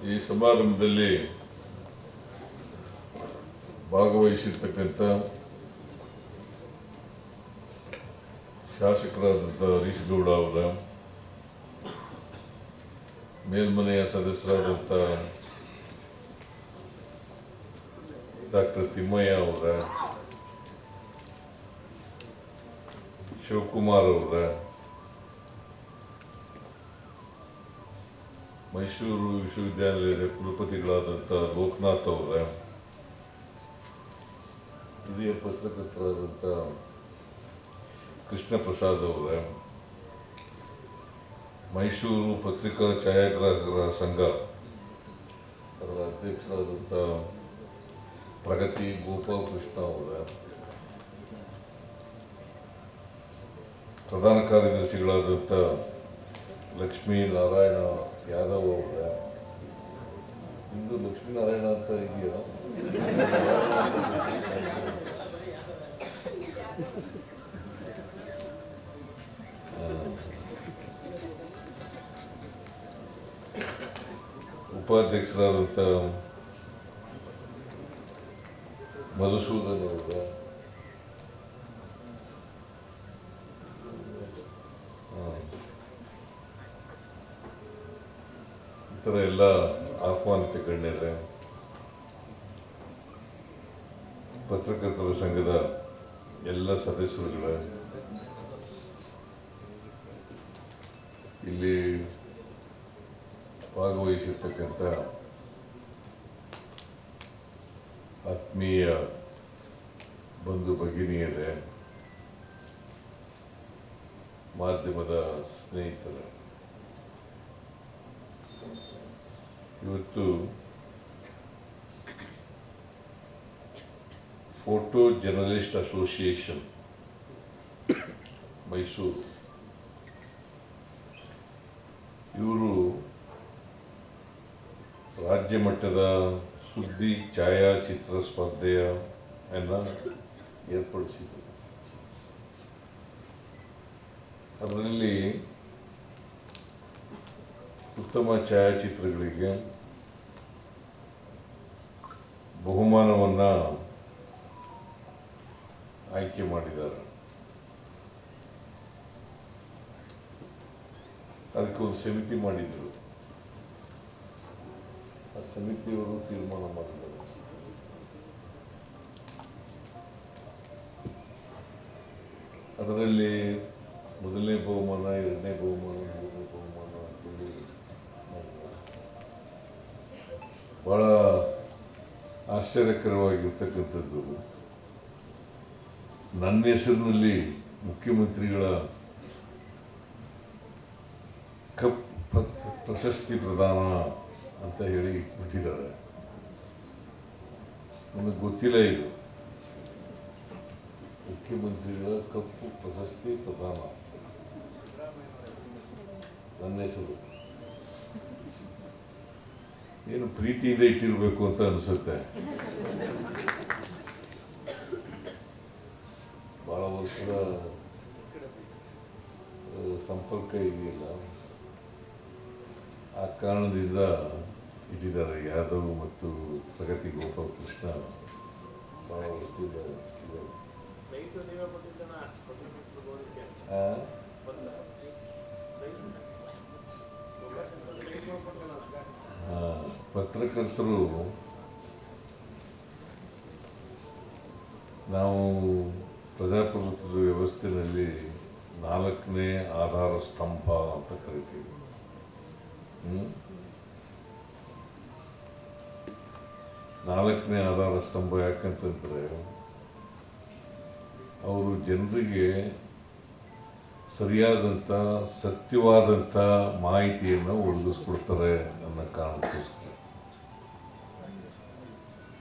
ಈ ಸಮಾರಂಭದಲ್ಲಿ ಭಾಗವಹಿಸಿರ್ತಕ್ಕಂಥ ಶಾಸಕರಾದಂಥ ಹರೀಶ್ ಗೌಡ ಅವರ ಮೇಲ್ಮನೆಯ ಸದಸ್ಯರಾದಂಥ ಡಾಕ್ಟರ್ ತಿಮ್ಮಯ್ಯ ಅವರ ಶಿವಕುಮಾರ್ ಅವರ ಮೈಸೂರು ವಿಶ್ವವಿದ್ಯಾಲಯದ ಕುಲಪತಿಗಳಾದಂಥ ಲೋಕನಾಥ್ ಅವರ, ಹಿರಿಯ ಪತ್ರಕರ್ತರಾದಂಥ ಕೃಷ್ಣ ಪ್ರಸಾದ್ ಅವರ, ಮೈಸೂರು ಪತ್ರಿಕಾ ಛಾಯಾಗ್ರಾಹಕರ ಸಂಘ, ಅದರ ಅಧ್ಯಕ್ಷರಾದಂಥ ಪ್ರಗತಿ ಗೋಪಾಲ್ ಕೃಷ್ಣ ಅವರ, ಪ್ರಧಾನ ಕಾರ್ಯದರ್ಶಿಗಳಾದಂಥ ಲಕ್ಷ್ಮೀ ನಾರಾಯಣ ಯಾದವ್ ಅವರ ಇಂದು ಲಕ್ಷ್ಮೀನಾರಾಯಣ ಅಂತ ಇದೆಯೋ? ಉಪಾಧ್ಯಕ್ಷರಾದಂಥ ಮಧುಸೂದನ್ ಅವರ ಈ ಥರ ಎಲ್ಲ ಆಹ್ವಾನಿತ ಗಣ್ಯರೇ ಪತ್ರಕರ್ತರ ಸಂಘದ ಎಲ್ಲ ಸದಸ್ಯರುಗಳ ಇಲ್ಲಿ ಭಾಗವಹಿಸಿರ್ತಕ್ಕಂಥ ಆತ್ಮೀಯ ಬಂಧು ಭಗಿನಿಯರೇ, ಮಾಧ್ಯಮದ ಸ್ನೇಹಿತರು ಇವತ್ತು ಫೋಟೋ ಜರ್ನಲಿಸ್ಟ್ ಅಸೋಸಿಯೇಷನ್ ಮೈಸೂರು. ಇವರು ರಾಜ್ಯ ಮಟ್ಟದ ಸುದ್ದಿ ಛಾಯಾಚಿತ್ರ ಸ್ಪರ್ಧೆಯನ್ನು ಏರ್ಪಡಿಸಿದರು. ಅದರಲ್ಲಿ ಉತ್ತಮ ಛಾಯಾಚಿತ್ರಗಳಿಗೆ ಬಹುಮಾನವನ್ನು ಆಯ್ಕೆ ಮಾಡಿದ್ದಾರೆ. ಅದಕ್ಕೆ ಒಂದು ಸಮಿತಿ ಮಾಡಿದರು. ಆ ಸಮಿತಿಯವರು ತೀರ್ಮಾನ ಮಾಡಿದರು ಅದರಲ್ಲಿ ಮೊದಲನೇ ಬಹುಮಾನ, ಎರಡನೇ ಬಹುಮಾನ, ಮೂರನೇ ಬಹುಮಾನ ಅಂತೇಳಿ. ಬಹಳ ಆಶ್ಚರ್ಯಕರವಾಗಿರ್ತಕ್ಕಂಥದ್ದು. ನನ್ನ ಹೆಸರಿನಲ್ಲಿ ಮುಖ್ಯಮಂತ್ರಿಗಳ ಕಪ್ ಪ್ರಶಸ್ತಿ ಪ್ರದಾನ ಅಂತ ಹೇಳಿ ಬಿಟ್ಟಿದ್ದಾರೆ. ನನಗೆ ಗೊತ್ತಿಲ್ಲ ಇದು. ಮುಖ್ಯಮಂತ್ರಿಗಳ ಕಪ್ಪು ಪ್ರಶಸ್ತಿ ಪ್ರದಾನ. ನನ್ನ ಹೆಸರು. ಏನು ಪ್ರೀತಿಯಿಂದ ಇಟ್ಟಿರಬೇಕು ಅಂತ ಅನಿಸುತ್ತೆ. ಭಾಳ ವರ್ಷದ ಸಂಪರ್ಕ ಇದೆಯಲ್ಲ. ಆ ಕಾರಣದಿಂದ ಇಟ್ಟಿದ್ದಾರೆ ಯಾದವ್ ಮತ್ತು ಪ್ರಗತಿ ಗೋಪಾಲ್ ಕೃಷ್ಣ. ಭಾಳ ವರ್ಷದಿಂದ. ಪತ್ರಕರ್ತರು ನಾವು ಪ್ರಜಾಪ್ರಭುತ್ವದ ವ್ಯವಸ್ಥೆಯಲ್ಲಿ ನಾಲ್ಕನೇ ಆಧಾರ ಸ್ತಂಭ ಅಂತ ಕರಿತೀವಿ. ನಾಲ್ಕನೇ ಆಧಾರ ಸ್ತಂಭ ಯಾಕಂತಂದರೆ, ಅವರು ಜನರಿಗೆ ಸರಿಯಾದಂಥ, ಸತ್ಯವಾದಂಥ ಮಾಹಿತಿಯನ್ನು ಒದಗಿಸ್ಕೊಡ್ತಾರೆ ಅನ್ನೋ ಕಾರಣಕ್ಕೋಸ್ಕರ.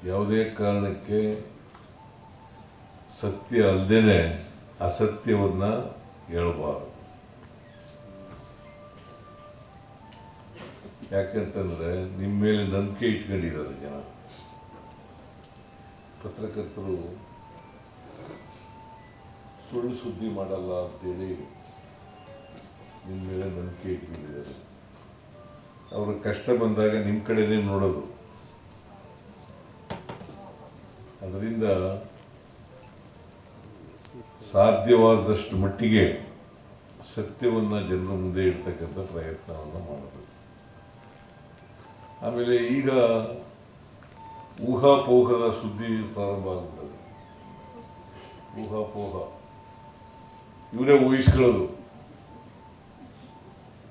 ಯಾವುದೇ ಕಾರಣಕ್ಕೆ ಸತ್ಯ ಅಲ್ಲದೇ ಅಸತ್ಯವನ್ನು ಹೇಳಬಾರ್ದು. ಯಾಕೆಂತಂದರೆ ನಿಮ್ಮ ಮೇಲೆ ನಂಬಿಕೆ ಇಟ್ಕೊಂಡಿದ್ದಾರೆ ಜನ. ಪತ್ರಕರ್ತರು ಸುಳ್ಳು ಸುದ್ದಿ ಮಾಡಲ್ಲ ಅಂತೇಳಿ ನಿಮ್ಮ ಮೇಲೆ ನಂಬಿಕೆ ಇಟ್ಕೊಂಡಿದ್ದಾರೆ ಅವ್ರ ಕಷ್ಟ ಬಂದಾಗ ನಿಮ್ಮ ಕಡೆನೇ ನೋಡೋದು. ಅದರಿಂದ ಸಾಧ್ಯವಾದಷ್ಟು ಮಟ್ಟಿಗೆ ಸತ್ಯವನ್ನು ಜನರ ಮುಂದೆ ಇಡ್ತಕ್ಕಂಥ ಪ್ರಯತ್ನವನ್ನು ಮಾಡಬೇಕು. ಆಮೇಲೆ ಈಗ ಊಹಾಪೋಹದ ಸುದ್ದಿ ಪ್ರಾರಂಭ ಆಗುತ್ತದೆ ಊಹಾಪೋಹ. ಇವರೇ ಊಹಿಸ್ಕೊಳ್ಳೋದು.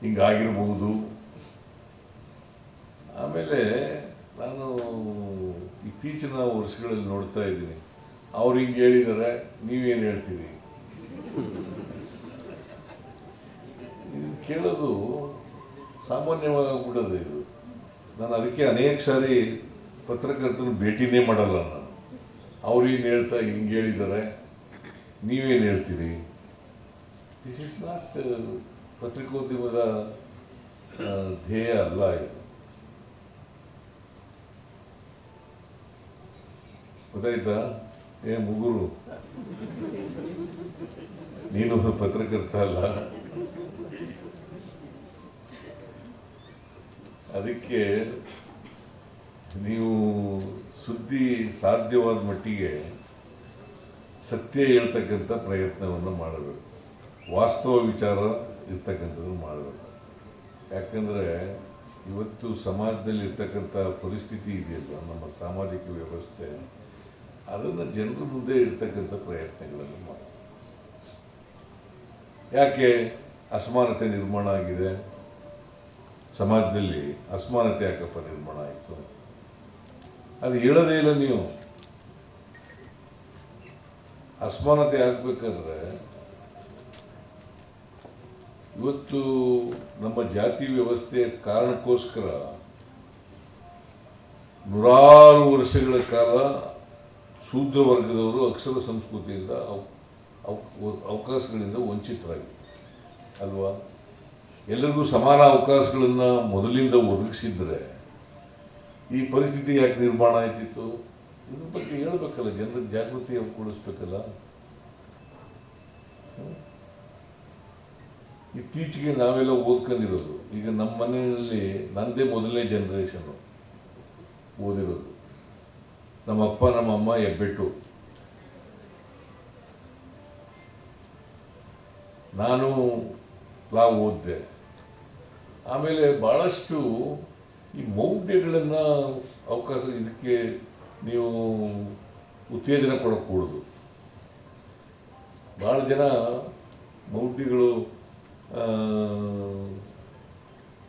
ಹಿಂಗಾಗಿರ್ಬೋದು. ಆಮೇಲೆ ನಾನು ಇತ್ತೀಚಿನ ವರ್ಷಗಳಲ್ಲಿ ನೋಡ್ತಾ ಇದ್ದೀನಿ. ಅವ್ರು ಹಿಂಗೆ ಹೇಳಿದ್ದಾರೆ ನೀವೇನು ಹೇಳ್ತೀರಿ? ಕೇಳೋದು ಕೂಡ ಇದು. ನಾನು ಅದಕ್ಕೆ ಅನೇಕ ಸಾರಿ ಪತ್ರಕರ್ತನ ಭೇಟಿನೇ ಮಾಡಲ್ಲ ನಾನು. ಅವ್ರು ಏನು ಹೇಳ್ತಾ, ಹಿಂಗೆ ಹೇಳಿದ್ದಾರೆ ನೀವೇನು ಹೇಳ್ತೀರಿ? ದಿಸ್ ಇಸ್ ನಾಟ್ ಪತ್ರಿಕೋದ್ಯಮದ ಧ್ಯೇಯ ಅಲ್ಲ ಇದು. ಗೊತ್ತಾಯ್ತಾ? ಏ, ಮುಗುರು. ನೀನು ಪತ್ರಕರ್ತ ಅಲ್ಲ. ಅದಕ್ಕೆ ನೀವು ಸುದ್ದಿ ಸಾಧ್ಯವಾದ ಮಟ್ಟಿಗೆ ಸತ್ಯ ಹೇಳ್ತಕ್ಕಂಥ ಪ್ರಯತ್ನವನ್ನು ಮಾಡಬೇಕು. ವಾಸ್ತವ ವಿಚಾರ ಇರ್ತಕ್ಕಂಥದ್ದು ಮಾಡಬೇಕು. ಯಾಕಂದರೆ ಇವತ್ತು ಸಮಾಜದಲ್ಲಿ ಇರ್ತಕ್ಕಂಥ ಪರಿಸ್ಥಿತಿ ಇದೆಯಲ್ಲ ನಮ್ಮ ಸಾಮಾಜಿಕ ವ್ಯವಸ್ಥೆ? ಅದನ್ನು ಜನರ ಮುಂದೆ ಇರ್ತಕ್ಕಂಥ ಪ್ರಯತ್ನಗಳನ್ನು ಮಾಡಿ ಯಾಕೆ ಅಸಮಾನತೆ ನಿರ್ಮಾಣ ಆಗಿದೆ? ಸಮಾಜದಲ್ಲಿ ಅಸಮಾನತೆ ಯಾಕಪ್ಪ ನಿರ್ಮಾಣ ಆಯಿತು? ಅದು ಹೇಳೋದೇ ಇಲ್ಲ ನೀವು. ಅಸಮಾನತೆ ಆಗ್ಬೇಕಾದ್ರೆ ಇವತ್ತು ನಮ್ಮ ಜಾತಿ ವ್ಯವಸ್ಥೆಯ ಕಾರಣಕ್ಕೋಸ್ಕರ ನೂರಾರು ವರ್ಷಗಳ ಕಾಲ ಶೂದ್ರ ವರ್ಗದವರು ಅಕ್ಷರ ಸಂಸ್ಕೃತಿಯಿಂದ ಅವ್- ಅವ್- ಅವಕಾಶಗಳಿಂದ ವಂಚಿತರಾಗಿ ಅಲ್ವಾ? ಎಲ್ಲರಿಗೂ ಸಮಾನ ಅವಕಾಶಗಳನ್ನು ಮೊದಲಿಂದ ಒದಗಿಸಿದ್ರೆ ಈ ಪರಿಸ್ಥಿತಿ ಯಾಕೆ ನಿರ್ಮಾಣ ಆಯ್ತಿತ್ತು? ಇದ್ರ ಬಗ್ಗೆ ಹೇಳ್ಬೇಕಲ್ಲ ಜನರಿಗೆ ಜಾಗೃತಿ ಕೊಡಿಸ್ಬೇಕಲ್ಲ? ಇತ್ತೀಚೆಗೆ ನಾವೆಲ್ಲ ಓದ್ಕೊಂಡಿರೋದು. ಈಗ ನಮ್ಮ ಮನೆಯಲ್ಲಿ ನಂದೇ ಮೊದಲನೇ ಜನ್ರೇಷನು ಓದಿರೋದು. ನಮ್ಮ ಅಪ್ಪ, ನಮ್ಮ ಅಮ್ಮ ಹೆಬ್ಬೆಟ್ಟು. ನಾನು ಲಾ ಓದಿದೆ. ಆಮೇಲೆ ಭಾಳಷ್ಟು ಈ ಮೌಢ್ಯಗಳನ್ನು ಅವಕಾಶ ಇದಕ್ಕೆ ನೀವು ಉತ್ತೇಜನ ಕೊಡக்கூಡದು ಭಾಳ ಜನ ಮೌಢ್ಯಗಳು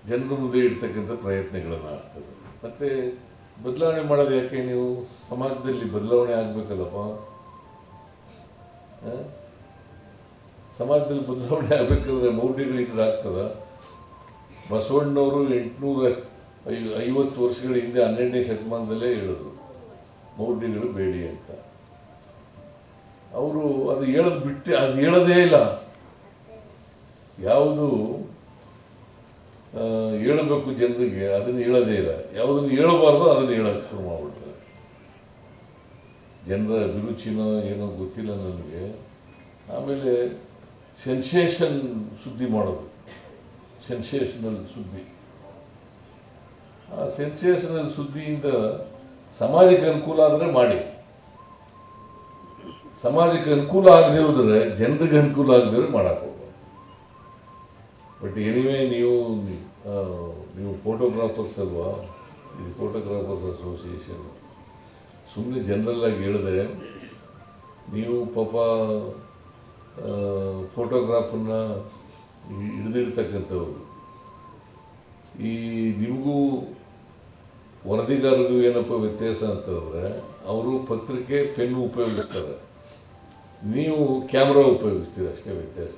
ಜನರ ಮುಂದೆ ಇಡ್ತಕ್ಕಂಥ ಪ್ರಯತ್ನಗಳನ್ನು ಆಗ್ತದೆ ಮತ್ತು ಬದಲಾವಣೆ ಮಾಡೋದು ಯಾಕೆ? ನೀವು ಸಮಾಜದಲ್ಲಿ ಬದಲಾವಣೆ ಆಗಬೇಕಲ್ಲಪ್ಪ. ಸಮಾಜದಲ್ಲಿ ಬದಲಾವಣೆ ಆಗಬೇಕಾದ್ರೆ ಮೌಢ್ಯಗಳು ಇದ್ರೆ ಆಗ್ತದ. ಬಸವಣ್ಣವರು ಎಂಟುನೂರ ಐ, ಐವತ್ತು ವರ್ಷಗಳ ಹಿಂದೆ ಹನ್ನೆರಡನೇ ಶತಮಾನದಲ್ಲೇ ಹೇಳಿದ್ರು ಮೌಢ್ಯಗಳು ಬೇಡಿ ಅಂತ. ಅವರು ಅದು ಹೇಳೋದು ಬಿಟ್ಟು, ಅದು ಹೇಳೋದೇ ಇಲ್ಲ. ಯಾವುದು ಹೇಳಬೇಕು ಜನರಿಗೆ, ಅದನ್ನು ಹೇಳೋದೇ ಇಲ್ಲ. ಯಾವುದನ್ನು ಹೇಳಬಾರ್ದು ಅದನ್ನು ಹೇಳೋಕ್ಕೆ ಶುರು ಮಾಡಿಬಿಡ್ತಾರೆ. ಜನರ ಅಭಿರುಚಿನ ಏನೋ ಗೊತ್ತಿಲ್ಲ ನನಗೆ. ಆಮೇಲೆ ಸೆನ್ಸೇಷನ್ ಸುದ್ದಿ ಮಾಡೋದು. ಸೆನ್ಸೇಷನಲ್ ಸುದ್ದಿ. ಆ ಸೆನ್ಸೇಷನಲ್ ಸುದ್ದಿಯಿಂದ ಸಮಾಜಕ್ಕೆ ಅನುಕೂಲ ಆದರೆ ಮಾಡಿ. ಸಮಾಜಕ್ಕೆ ಅನುಕೂಲ ಆಗದೆ ಹೋದರೆ ಜನರಿಗೆ ಅನುಕೂಲ ಆಗದೆ ಹೋಗ್ಬಾರ್ದು ಬಟ್ ಎನಿವೇ ನೀವು ನೀವು ಫೋಟೋಗ್ರಾಫರ್ಸ್ ಅಲ್ವಾ? ಇದು ಫೋಟೋಗ್ರಾಫರ್ಸ್ ಅಸೋಸಿಯೇಷನ್ ಸುಮ್ಮನೆ ಜನರಲ್ಲಾಗಿ ಹೇಳಿದೆ ನೀವು ಪಾಪ ಫೋಟೋಗ್ರಾಫನ್ನ ಹಿಡಿದಿಡ್ತಕ್ಕಂಥವ್ರು. ಈ ನಿಮಗೂ ವರದಿಗಾರರಿಗೂ ಏನಪ್ಪ ವ್ಯತ್ಯಾಸ ಅಂತಂದರೆ ಅವರು ಪತ್ರಿಕೆ, ಪೆನ್ನು ಉಪಯೋಗಿಸ್ತಾರೆ. ನೀವು ಕ್ಯಾಮ್ರಾ ಉಪಯೋಗಿಸ್ತೀರ ಅಷ್ಟೇ ವ್ಯತ್ಯಾಸ.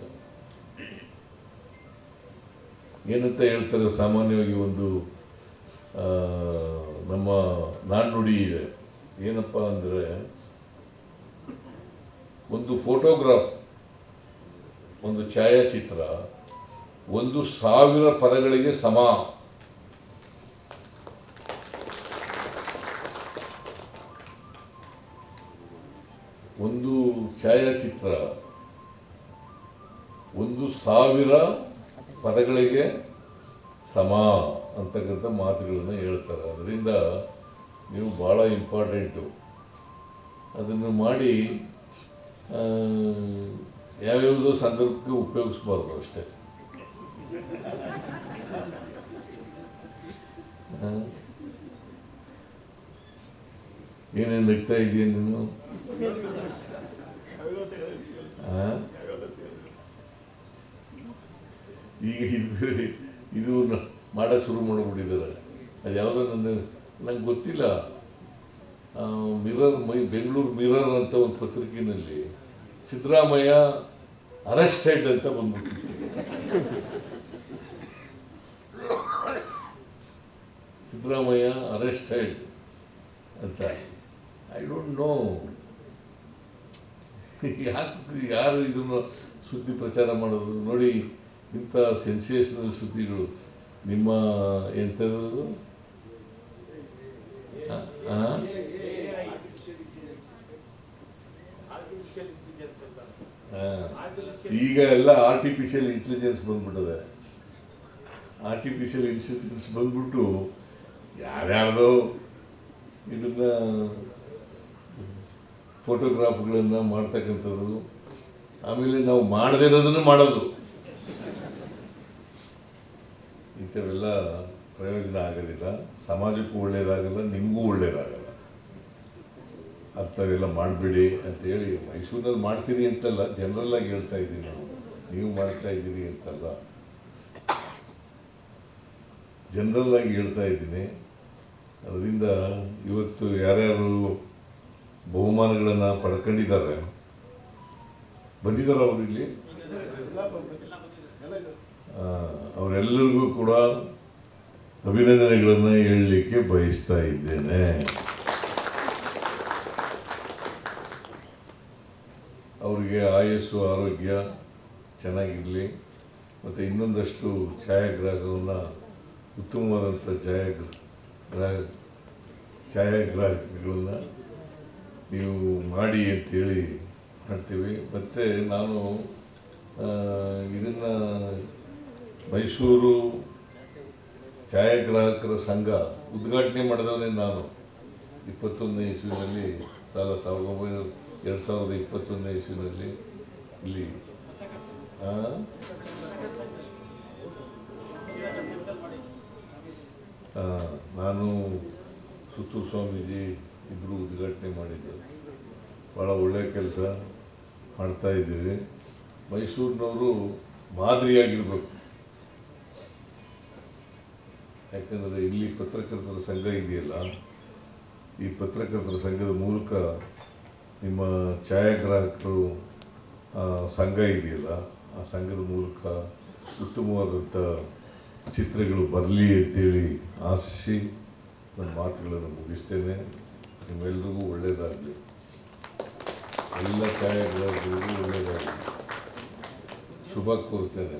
ಏನಂತ ಹೇಳ್ತಾರೆ ಸಾಮಾನ್ಯವಾಗಿ ಒಂದು ನಮ್ಮ ನಾಣ್ಣುಡಿ ಇದೆ. ಏನಪ್ಪ ಅಂದರೆ, ಒಂದು ಫೋಟೋಗ್ರಾಫ್, ಒಂದು ಛಾಯಾಚಿತ್ರ ಒಂದು ಸಾವಿರ ಪದಗಳಿಗೆ ಸಮ. ಒಂದು ಛಾಯಾಚಿತ್ರ ಒಂದು ಸಾವಿರ ಪದಗಳಿಗೆ ಸಮ ಅಂತಕ್ಕಂಥ ಮಾತುಗಳನ್ನು ಹೇಳ್ತಾರೆ ಅದರಿಂದ ನೀವು ಭಾಳ ಇಂಪಾರ್ಟೆಂಟು ಅದನ್ನು ಮಾಡಿ ಯಾವ್ಯಾವುದೋ ಸಂದರ್ಭಕ್ಕೆ ಉಪಯೋಗಿಸ್ಬಾರ್ದು ಅಷ್ಟೇ? ಏನೇನು ನಗ್ತಾ ಇದೆಯಾ ನೀನು ಆ? ಈಗ ಇದು ಇದು ಮಾಡೋಕ್ಕೆ ಶುರು ಮಾಡಿಬಿಟ್ಟಿದ್ದಾರೆ. ಅದು ಯಾವುದೋ ನನ್ನ ನಂಗೆ ಗೊತ್ತಿಲ್ಲ. ಮಿರರ್, ಮೈ, ಬೆಂಗಳೂರು ಮಿರರ್ ಅಂತ ಒಂದು ಪತ್ರಿಕೆಯಲ್ಲಿ ಸಿದ್ದರಾಮಯ್ಯ ಅರೆಸ್ಟೆಡ್ ಅಂತ ಬಂದ್ಬಿಟ್ಟಿದ್ದೆ ಸಿದ್ದರಾಮಯ್ಯ ಅರೆಸ್ಟೆಡ್ ಅಂತ. I don't know. ಯಾಕೆ ಯಾರು ಇದನ್ನು ಸುದ್ದಿ ಪ್ರಚಾರ ಮಾಡೋದು? ನೋಡಿ ಇಂಥ ಸೆನ್ಸೇಷನಲ್ ಸುದ್ದಿಗಳು ನಿಮ್ಮ ಎಂಥದ್ದು ಈಗ ಎಲ್ಲ ಆರ್ಟಿಫಿಷಿಯಲ್ ಇಂಟೆಲಿಜೆನ್ಸ್ ಬಂದ್ಬಿಟ್ಟದೆ. ಆರ್ಟಿಫಿಷಿಯಲ್ ಇಂಟೆಲಿಜೆನ್ಸ್ ಬಂದ್ಬಿಟ್ಟು ಯಾರ್ಯಾರ್ದೋ ಇದನ್ನ ಫೋಟೋಗ್ರಾಫ್ಗಳನ್ನು ಮಾಡ್ತಕ್ಕಂಥದ್ದು. ಆಮೇಲೆ ನಾವು ಮಾಡದೇ ಇರೋದನ್ನು ಮಾಡೋದು. ಇಂಥವೆಲ್ಲ ಪ್ರಯೋಜನ ಆಗೋದಿಲ್ಲ ಸಮಾಜಕ್ಕೂ ಒಳ್ಳೆಯದಾಗಲ್ಲ ನಿಮಗೂ ಒಳ್ಳೆಯದಾಗಲ್ಲ ಅಂಥವೆಲ್ಲ ಮಾಡಬೇಡಿ ಅಂತೇಳಿ ಮೈಸೂರಿನಲ್ಲಿ ಮಾಡ್ತೀರಿ ಅಂತಲ್ಲ, ಜನರಲ್ ಆಗಿ ಹೇಳ್ತಾ ಇದ್ದೀನಿ ನಾವು ನೀವು ಮಾಡ್ತಾ ಇದ್ದೀರಿ ಅಂತಲ್ಲ. ಜನರಲ್ ಆಗಿ ಹೇಳ್ತಾ ಇದ್ದೀನಿ. ಅದರಿಂದ ಇವತ್ತು ಯಾರ್ಯಾರು ಬಹುಮಾನಗಳನ್ನು ಪಡ್ಕೊಂಡಿದ್ದಾರೆ, ಬಂದಿದ್ದಾರೆ ಇಲ್ಲಿ? ಅವರೆಲ್ಲರಿಗೂ ಕೂಡ ಅಭಿನಂದನೆಗಳನ್ನು ಹೇಳಲಿಕ್ಕೆ ಬಯಸ್ತಾ ಇದ್ದೇನೆ. ಅವರಿಗೆ ಆಯಸ್ಸು, ಆರೋಗ್ಯ ಚೆನ್ನಾಗಿರಲಿ, ಮತ್ತು ಇನ್ನೊಂದಷ್ಟು ಛಾಯಾಗ್ರಾಹಕವನ್ನು ಉತ್ತಮವಾದಂಥ ಛಾಯಾಗ್ರಾಹ ಛಾಯಾಗ್ರಾಹಕಗಳನ್ನು ನೀವು ಮಾಡಿ ಅಂತೇಳಿ ಮಾಡ್ತೀವಿ. ಮತ್ತು ನಾನು ಇದನ್ನು ಮೈಸೂರು ಛಾಯಾಗ್ರಾಹಕರ ಸಂಘ ಉದ್ಘಾಟನೆ ಮಾಡಿದವನೇ ನಾನು. ಇಪ್ಪತ್ತೊಂದನೇ ಇಸ್ವಿನಲ್ಲಿ ಸಾಲ ಸಾವಿರದ ಒಂಬೈನೂರ ಎರಡು ಸಾವಿರದ ಇಪ್ಪತ್ತೊಂದನೇ ಇಸ್ವಿನಲ್ಲಿ ಇಲ್ಲಿ. ನಾನು ಸುತ್ತೂರು ಸ್ವಾಮೀಜಿ ಇಬ್ಬರು ಉದ್ಘಾಟನೆ ಮಾಡಿದ್ದೆ. ಭಾಳ ಒಳ್ಳೆಯ ಕೆಲಸ ಮಾಡ್ತಾ ಇದ್ದೀವಿ. ಮೈಸೂರಿನವರು ಮಾದರಿಯಾಗಿರ್ಬೇಕು. ಯಾಕಂದರೆ ಇಲ್ಲಿ ಪತ್ರಕರ್ತರ ಸಂಘ ಇದೆಯಲ್ಲ, ಈ ಪತ್ರಕರ್ತರ ಸಂಘದ ಮೂಲಕ ನಿಮ್ಮ ಛಾಯಾಗ್ರಾಹಕರು ಸಂಘ ಇದೆಯಲ್ಲ, ಆ ಸಂಘದ ಮೂಲಕ ಉತ್ತಮವಾದಂಥ ಚಿತ್ರಗಳು ಬರಲಿ ಅಂತೇಳಿ ಆಶಿಸಿ ನನ್ನ ಮಾತುಗಳನ್ನು ಮುಗಿಸ್ತೇನೆ. ನಿಮ್ಮೆಲ್ಲರಿಗೂ ಒಳ್ಳೆಯದಾಗಲಿ ಎಲ್ಲ ಛಾಯಾಗ್ರಾಹಕರಿಗೂ ಒಳ್ಳೆಯದಾಗಲಿ ಶುಭ ಕೋರ್ತೇನೆ.